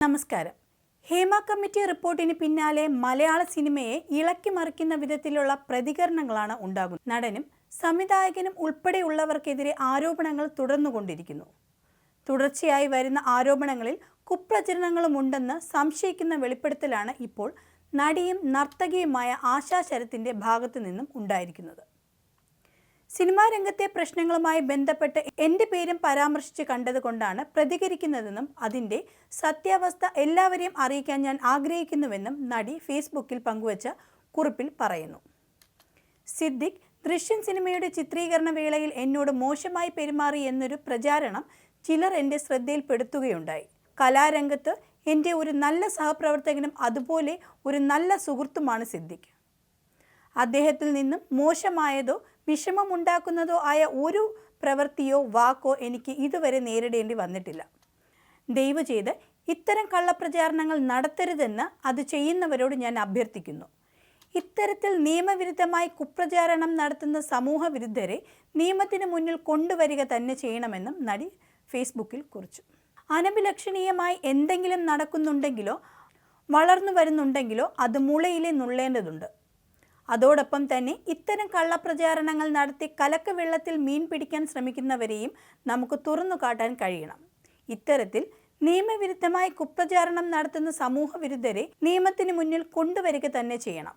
നമസ്കാരം. ഹേമ കമ്മിറ്റി റിപ്പോർട്ടിന് പിന്നാലെ മലയാള സിനിമയെ ഇളക്കി മറിക്കുന്ന വിധത്തിലുള്ള പ്രതികരണങ്ങളാണ് ഉണ്ടാകുന്നത്. നടനും സംവിധായകനും ഉൾപ്പെടെയുള്ളവർക്കെതിരെ ആരോപണങ്ങൾ തുടർന്നുകൊണ്ടിരിക്കുന്നു. തുടർച്ചയായി വരുന്ന ആരോപണങ്ങളിൽ കുപ്രചരണങ്ങളും ഉണ്ടെന്ന് സംശയിക്കുന്ന വെളിപ്പെടുത്തലാണ് ഇപ്പോൾ നടിയും നർത്തകിയുമായ ആശാ ശരത്തിന്റെ ഭാഗത്തു നിന്നും ഉണ്ടായിരിക്കുന്നത്. സിനിമാ രംഗത്തെ പ്രശ്നങ്ങളുമായി ബന്ധപ്പെട്ട് എന്റെ പേരും പരാമർശിച്ച് കണ്ടതുകൊണ്ടാണ് പ്രതികരിക്കുന്നതെന്നും അതിന്റെ സത്യാവസ്ഥ എല്ലാവരെയും അറിയിക്കാൻ ഞാൻ ആഗ്രഹിക്കുന്നുവെന്നും നടി ഫേസ്ബുക്കിൽ പങ്കുവച്ച കുറിപ്പിൽ പറയുന്നു. സിദ്ദിഖ് ദൃശ്യൻ സിനിമയുടെ ചിത്രീകരണ വേളയിൽ എന്നോട് മോശമായി പെരുമാറി എന്നൊരു പ്രചാരണം ചിലർ എന്റെ ശ്രദ്ധയിൽപ്പെടുത്തുകയുണ്ടായി. കലാരംഗത്ത് എന്റെ ഒരു നല്ല സഹപ്രവർത്തകനും അതുപോലെ ഒരു നല്ല സുഹൃത്തുമാണ് സിദ്ദിഖ്. അദ്ദേഹത്തിൽ നിന്നും മോശമായതോ വിഷമമുണ്ടാക്കുന്നതോ ആയ ഒരു പ്രവൃത്തിയോ വാക്കോ എനിക്ക് ഇതുവരെ നേരിടേണ്ടി വന്നിട്ടില്ല. ദയവ് ചെയ്ത് ഇത്തരം കള്ളപ്രചാരണങ്ങൾ നടത്തരുതെന്ന് അത് ചെയ്യുന്നവരോട് ഞാൻ അഭ്യർത്ഥിക്കുന്നു. ഇത്തരത്തിൽ നിയമവിരുദ്ധമായി കുപ്രചാരണം നടത്തുന്ന സമൂഹ വിരുദ്ധരെ നിയമത്തിന് മുന്നിൽ കൊണ്ടുവരിക തന്നെ ചെയ്യണമെന്നും നടി ഫേസ്ബുക്കിൽ കുറിച്ചു. അനഭിലക്ഷണീയമായി എന്തെങ്കിലും നടക്കുന്നുണ്ടെങ്കിലോ വളർന്നു വരുന്നുണ്ടെങ്കിലോ അത് മുളയിലെ നുള്ളേണ്ടതുണ്ട്. അതോടൊപ്പം തന്നെ ഇത്തരം കള്ളപ്രചാരണങ്ങൾ നടത്തി കലക്ക വെള്ളത്തിൽ മീൻ പിടിക്കാൻ ശ്രമിക്കുന്നവരെയും നമുക്ക് തുറന്നു കാട്ടാൻ കഴിയണം. ഇത്തരത്തിൽ നിയമവിരുദ്ധമായി കുപ്രചാരണം നടത്തുന്ന സമൂഹ വിരുദ്ധരെ നിയമത്തിന് മുന്നിൽ കൊണ്ടുവരിക തന്നെ ചെയ്യണം.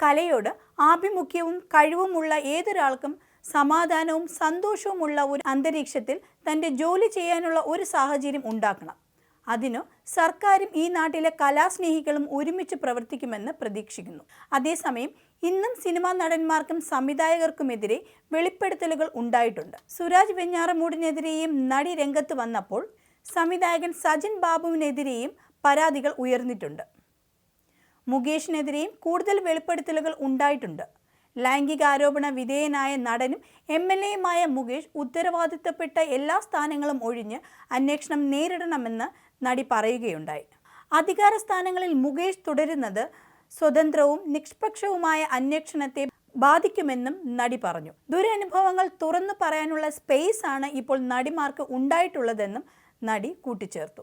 കലയോട് ആഭിമുഖ്യവും കഴിവുമുള്ള ഏതൊരാൾക്കും സമാധാനവും സന്തോഷവുമുള്ള ഒരു അന്തരീക്ഷത്തിൽ തന്റെ ജോലി ചെയ്യാനുള്ള ഒരു സാഹചര്യം ഉണ്ടാക്കണം. അതിനു സർക്കാരും ഈ നാട്ടിലെ കലാസ്നേഹികളും ഒരുമിച്ച് പ്രവർത്തിക്കുമെന്ന് പ്രതീക്ഷിക്കുന്നു. അതേസമയം ഇന്നും സിനിമാ നടന്മാർക്കും സംവിധായകർക്കുമെതിരെ വെളിപ്പെടുത്തലുകൾ ഉണ്ടായിട്ടുണ്ട്. സുരാജ് വെഞ്ഞാറമൂടിനെതിരെയും നടി രംഗത്ത് വന്നപ്പോൾ സംവിധായകൻ സജിൻ ബാബുവിനെതിരെയും പരാതികൾ ഉയർന്നിട്ടുണ്ട്. മുകേഷിനെതിരെയും കൂടുതൽ വെളിപ്പെടുത്തലുകൾ ഉണ്ടായിട്ടുണ്ട്. ലൈംഗികാരോപണ വിധേയനായ നടനും എം എൽ എയുമായ മുകേഷ് ഉത്തരവാദിത്തപ്പെട്ട എല്ലാ സ്ഥാനങ്ങളും ഒഴിഞ്ഞ് അന്വേഷണം നേരിടണമെന്ന് നടി പറയുകയുണ്ടായി. അധികാര സ്ഥാനങ്ങളിൽ മുകേഷ് തുടരുന്നത് സ്വതന്ത്രവും നിഷ്പക്ഷവുമായ അന്വേഷണത്തെ ബാധിക്കുമെന്നും നടി പറഞ്ഞു. ദുരനുഭവങ്ങൾ തുറന്നു പറയാനുള്ള സ്പേസ് ആണ് ഇപ്പോൾ നടിമാർക്ക് ഉണ്ടായിട്ടുള്ളതെന്നും നടി കൂട്ടിച്ചേർത്തു.